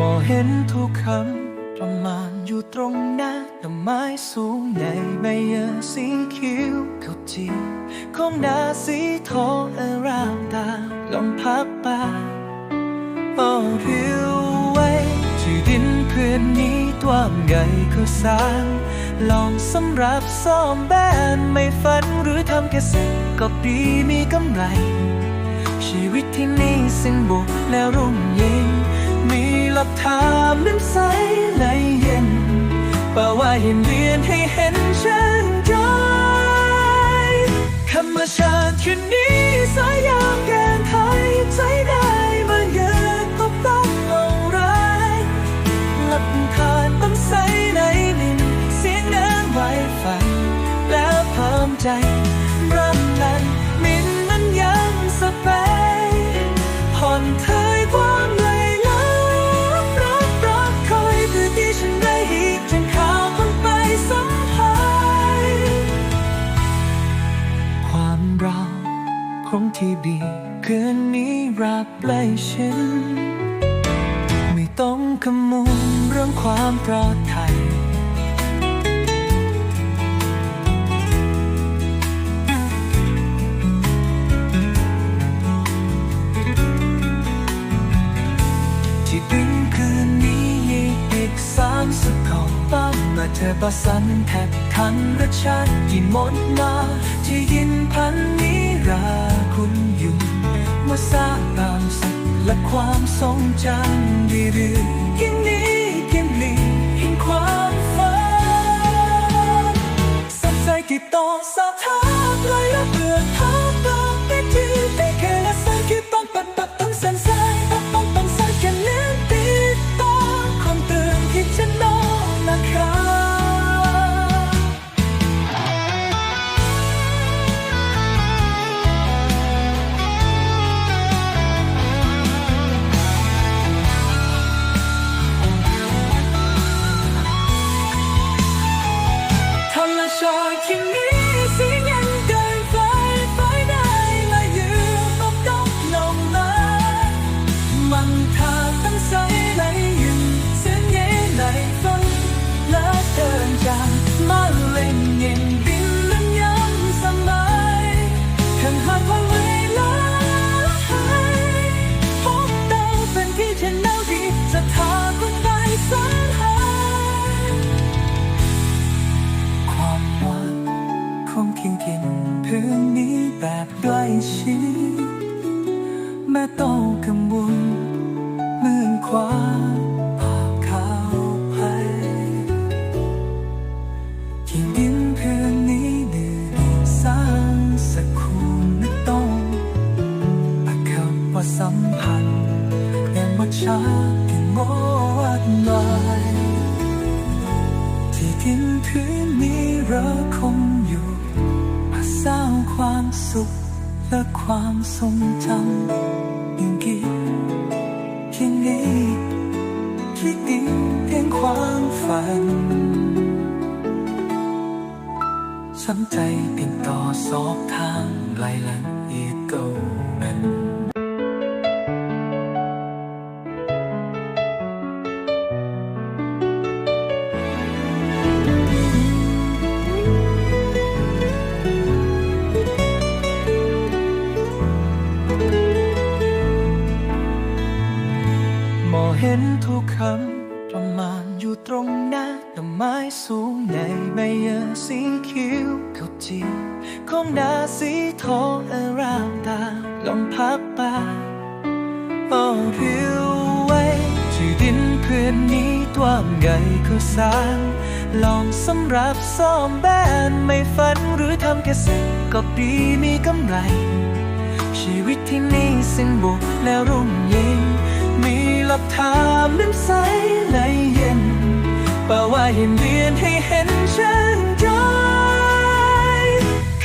มองเห็นทุกคำประมาณอยู่ตรงหน้าดอกไม้สูงใหญ่ใบเยอสีเขียวเขาจีของดาสีทองอารามตาลมพับไปโอ้ผิวไว้ที่ดินพื้นนี้ตัวใหญ่ก็สร้างลองสำหรับซ่อมแบนไม่ฝันหรือทำแค่สิ่งก็ดีมีกำไร ชีวิตที่นี่สิ้นบุกแล้วรุ่งเย็นมีห ลับทามน้ำใสไหลเย็นป่าว่าเห็นเวียนให้เห็นเช่นกันธรรมชาติคืนนี้สายยามแกนไทยใจได้มาเยือนพบต้องลงร้ายหลับทานต้องใสในลินเสียงน้ำไหวฝันแล้วเพิ่มใจ ที่ดีคืนนี้รักใกล้ชินไม่ต้องขมุนเรื่องความปลอดภัย มื่อเธอประสันแทบคันรสชาติกินมดนาที่ยินพันนิราคุณอยู่เมื่อสร้างตามสุขและความทรงจำดีเรื่อยยิ่งนี้ยิ่งลียิ่งความฝันสับใจกี่ต่อสาทางเธอ แม้ต้องกังวลเมือความภาพข่าวภัยที่ดินเพื้นนี้เหนื่อยสร้างสักคุณนึกต้องปากคำว่าสัมพันธ์ยังว่าช้าที่งดลายที่ดินพื้นนี้เราคงอยู่มาสร้างความสุข และความทรงจำยังกี่ที่นี้ที่ดินเพียงความฝันสนใจติดต่อสอบทางไกลลันอีกเก่า คำประมาณอยู่ตรงหน้าดอกไม้สูงใหญ่ใบเยอสีเขียวเขาจีของดาสีทองอารามตาลมพับไปโอ้ผิวไว้ที่ดินเพื้นนี้ตัวใหญ่ก็สร้างลองสำหรับซ่อมแบนไม่ฝันหรือทำแค่สิ่งก็ดีมีกำไร ชีวิตที่นี่สิ้นบุกแล้วรุ่งเย็น บถามน้ำใสไหลเย็นป่าว่าเห็นเรียนให้เห็นเช่น